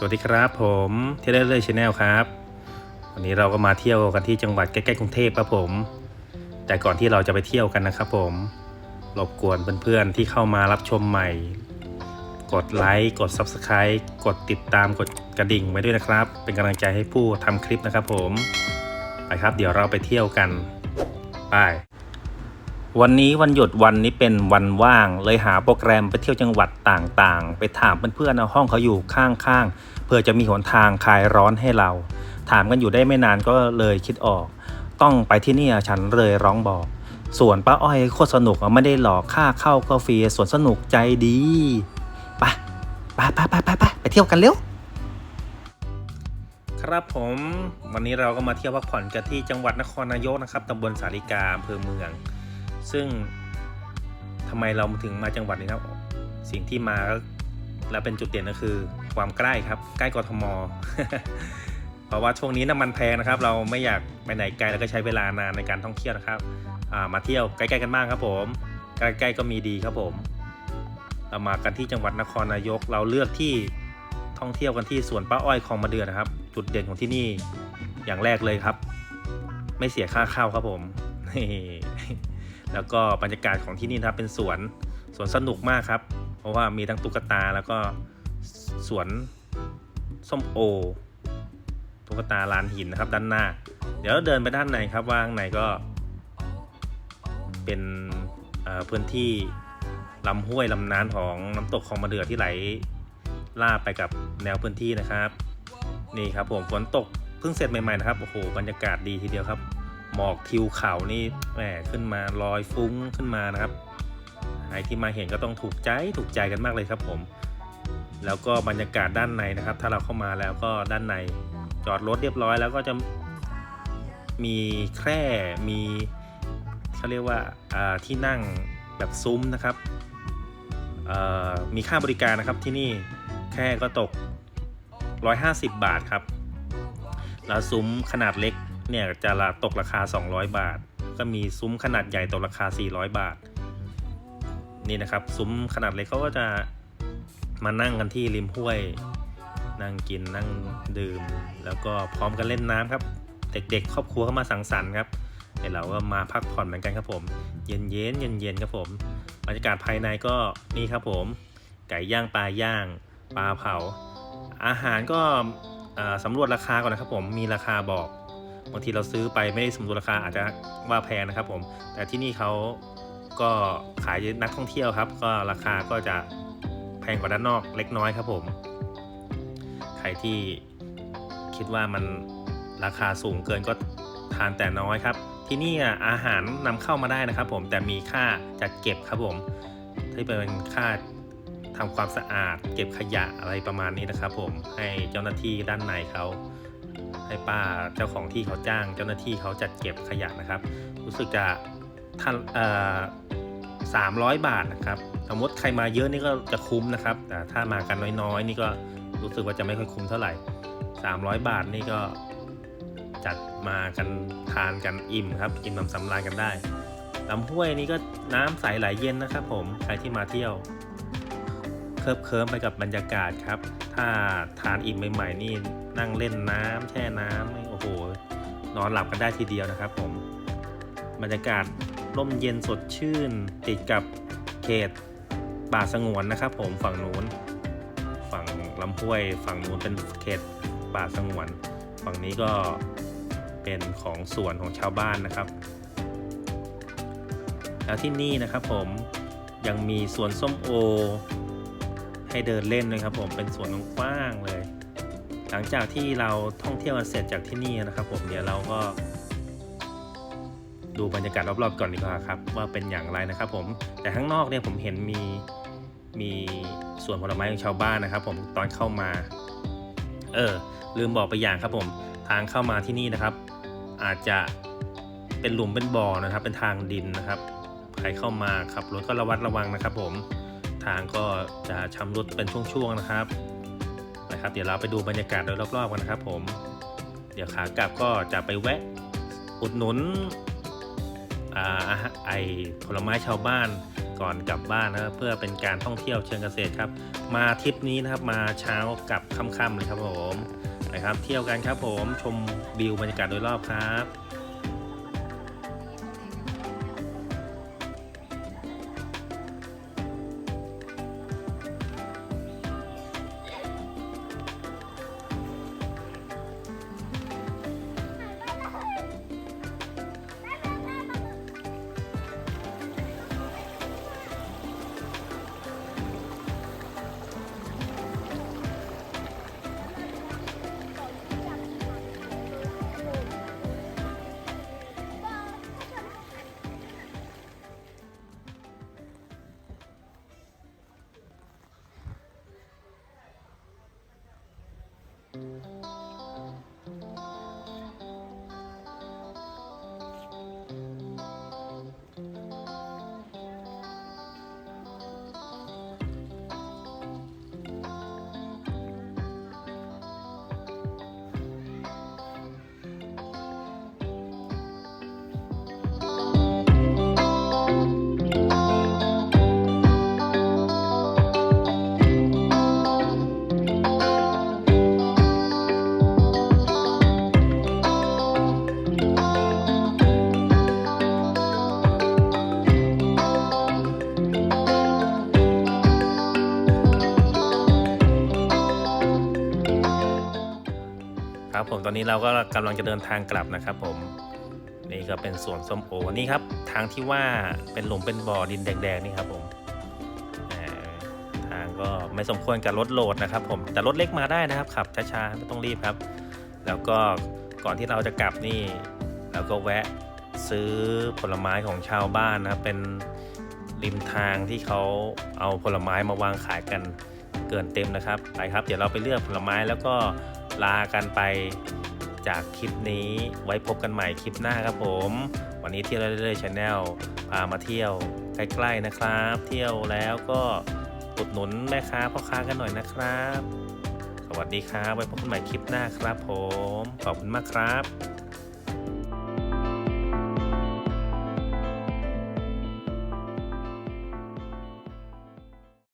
สวัสดีครับผมเที่ยวได้เลยชาแนลครับ วันนี้เราก็มาเที่ยวกันที่จังหวัดใกล้ๆกรุงเทพครับผม แต่ก่อนที่เราจะไปเที่ยวกันนะครับผมรบกวนเพื่อนๆที่เข้ามารับชมใหม่ กดไลค์กด Subscribe กดติดตามกดกระดิ่งไว้ด้วยนะครับ เป็นกำลังใจให้ผู้ทำคลิปนะครับผม ไปครับเดี๋ยวเราไปเที่ยวกันไป วันนี้วันหยุดวันนี้เป็นวันว่าง เลยหาโปรแกรมไปเที่ยวจังหวัดต่างๆ ไปถามเพื่อนๆเอาห้องเขาอยู่ข้างๆเพื่อจะมีหนทางคลายร้อนให้เรา ถามกันอยู่ได้ไม่นานก็เลยคิดออก ต้องไปที่นี่ฉันเลยร้องบอก ส่วนป้าอ้อยโคตรสนุกไม่ได้หลอกค่าเข้าก็ฟรีส่วนสนุกใจดีไปไปไปไปไปไปไปเที่ยวกันเร็วครับผมวันนี้เราก็มาเที่ยวพักผ่อนกันที่จังหวัดนครนายกนะครับตำบลสาริกาอำเภอเมือง ซึ่งทำไมเราถึงมาจังหวัดนี้ครับ สิ่งที่มาและเป็นจุดเด่นก็คือความใกล้ครับใกล้กทม เพราะว่าช่วงนี้น้ำมันแพงนะครับ เราไม่อยากไปไหนไกลแล้วก็ใช้เวลานานในการท่องเที่ยวนะครับมาเที่ยวใกล้ๆกันบ้างครับ ผมใกล้ๆก็มีดีครับผม เรามากันที่จังหวัดนครนายก เราเลือกที่ท่องเที่ยวกันที่สวนป้าอ้อยคลองมาเดือนะครับ จุดเด่นของที่นี่อย่างแรกเลยครับ ไม่เสียค่าเข้าครับผมนี่ แล้วก็บรรยากาศของที่นี่นะครับเป็นสวนสวนสนุกมากครับ เพราะว่ามีทั้งตุ๊กตาแล้วก็สวนส้มโอตุ๊กตาลานหินนะครับ ด้านหน้า เดี๋ยวเราเดินไปด้านในครับว่าข้างในก็ เป็นพื้นที่ลำห้วยลำน้ำของน้ำตกคลองมะเดือที่ไหลลาบไปกับแนวพื้นที่นะครับ นี่ครับผมฝนตกเพิ่งเสร็จใหม่ๆนะครับโอ้โหบรรยากาศดีทีเดียวครับ หมอกทิวเขานี่แหมขึ้นมาลอยฟุ้งขึ้นมานะครับใครที่มาเห็นก็ต้องถูกใจถูกใจกันมากเลยครับผม แล้วก็บรรยากาศด้านในนะครับ ถ้าเราเข้ามาแล้วก็ด้านในจอดรถเรียบร้อยแล้วก็จะมีแคร่มีเขาเรียกว่าาที่นั่งแบบซุ้มนะครับมีค่าบริการนะครับที่นี่แค่ก็ตก 150 บาทครับ แล้วซุ้มขนาดเล็ก เนี่ยจะละตกราคา 200 บาท ก็มีซุ้มขนาดใหญ่ตกราคา 400 บาท นี่นะครับ ซุ้มขนาดเล็กเขาก็จะมานั่งกันที่ริมห้วย นั่งกินนั่งดื่ม แล้วก็พร้อมกันเล่นน้ำครับ เด็กๆ ครอบครัวเข้ามาสังสรรค์ครับเราก็มาพักผ่อนเหมือนกันครับผม เย็นเย็นเย็นเย็นๆครับผมบรรยากาศภายในก็นี่ครับผม ไก่ย่างปลาย่างปลาเผา อาหารก็สำรวจราคาก่อนนะครับผมมีราคาบอก บางทีเราซื้อไปไม่ได้สำรวจราคาอาจจะว่าแพงนะครับผม แต่ที่นี่เขาก็ขายนักท่องเที่ยวครับ ก็ราคาก็จะแพงกว่าด้านนอกเล็กน้อยครับผม ใครที่คิดว่ามันราคาสูงเกินก็ทานแต่น้อยครับ ที่นี่อาหารนำเข้ามาได้นะครับ ผมแต่มีค่าจัดเก็บครับผมที่เป็นค่าทำความสะอาด เก็บขยะอะไรประมาณนี้นะครับ ผมให้เจ้าหน้าที่ด้านในเขา ให้ป้าเจ้าของที่เขาจ้าง เจ้าหน้าที่เขาจัดเก็บขยะนะครับ รู้สึกจะท่านเอ่อสามร้อยบาทนะครับสมมติใครมาเยอะนี่ก็จะคุ้มนะครับ แต่ถ้ามากันน้อยๆ นี่ก็รู้สึกว่าจะไม่ค่อยคุ้มเท่าไหร่ 300 บาทนี่ก็จัดมากันทานกันอิ่มครับอิ่มน้ำสำราญกันได้ลำห้วยนี่ก็น้ำใสไหลเย็นนะครับ ผมใครที่มาเที่ยว เคลิบเคลิ้มไปกับบรรยากาศครับ ถ้าทานอิ่มใหม่ๆนี่นั่งเล่นน้ำแช่น้ำโอ้โห นอนหลับกันได้ทีเดียวนะครับผม บรรยากาศร่มเย็นสดชื่น ติดกับเขตป่าสงวนนะครับ ผมฝั่งนู้น ฝั่งลำห้วย ฝั่งนู้นเป็นเขตป่าสงวน ฝั่งนี้ก็เป็นของสวนของชาวบ้านนะครับ แล้วที่นี่นะครับผมยังมีสวนส้มโอ ให้เดินเล่นด้วยครับผมเป็นสวนกว้างเลย หลังจากที่เราท่องเที่ยวกันเสร็จจากที่นี่นะครับ ผมเดี๋ยวเราก็ ดูบรรยากาศรอบๆก่อนดีกว่าครับ ว่าเป็นอย่างไรนะครับ ผมแต่ข้างนอกเนี่ยผมเห็นมีมีสวนผลไม้ของชาวบ้านนะครับ ผมตอนเข้ามา เออ ลืมบอกไปอย่างครับผมทางเข้ามาที่นี่นะครับ อาจจะเป็นหลุมเป็นบ่อนะครับ เป็นทางดินนะครับใครเข้ามาขับรถก็ระวัดระวังนะครับ ผมางก็จะชำรุดเป็นช่วงๆนะครับนะครับ เดี๋ยวเราไปดูบรรยากาศโดยรอบๆกันนะครับ ผม เดี๋ยวขากลับก็จะไปแวะอุดหนุนอาอาหารไอผลไม้ชาวบ้านก่อนกลับบ้านนะครับเพื่อเป็นการท่องเที่ยวเชิงเกษตรครับ มาทริปนี้นะครับมาเช้ากับค่ำๆเลยครับผมนะครับ เที่ยวกันครับผมชมวิวบรรยากาศโดยรอบครับ ครับ ผมตอนนี้เราก็กำลังจะเดินทางกลับนะครับ ผมนี่ก็เป็นสวนส้มโอนี่ครับทางที่ว่าเป็นหลุมเป็นบ่อดินแดงๆนี่ครับผมทางก็ไม่สมควรกับรถโหลดนะครับ ผมแต่รถเล็กมาได้นะครับขับช้าๆไม่ต้องรีบครับ แล้วก็ก่อนที่เราจะกลับนี่เราก็แวะซื้อผลไม้ของชาวบ้านนะครับเป็นริมทางที่เขาเอาผลไม้มาวางขายกันเกินเต็มนะครับไปครับ เดี๋ยวเราไปเลือกผลไม้แล้วก็ ลากันไปจากคลิปนี้ไว้พบกันใหม่คลิปหน้าครับผม วันนี้เที่ยวเรื่อยๆชาแนลพามาเที่ยวใกล้ๆนะครับ เที่ยวแล้วก็อุดหนุนแม่ค้าพ่อค้ากันหน่อยนะครับ สวัสดีครับไว้พบกันใหม่คลิปหน้าครับผม ขอบคุณมากครับ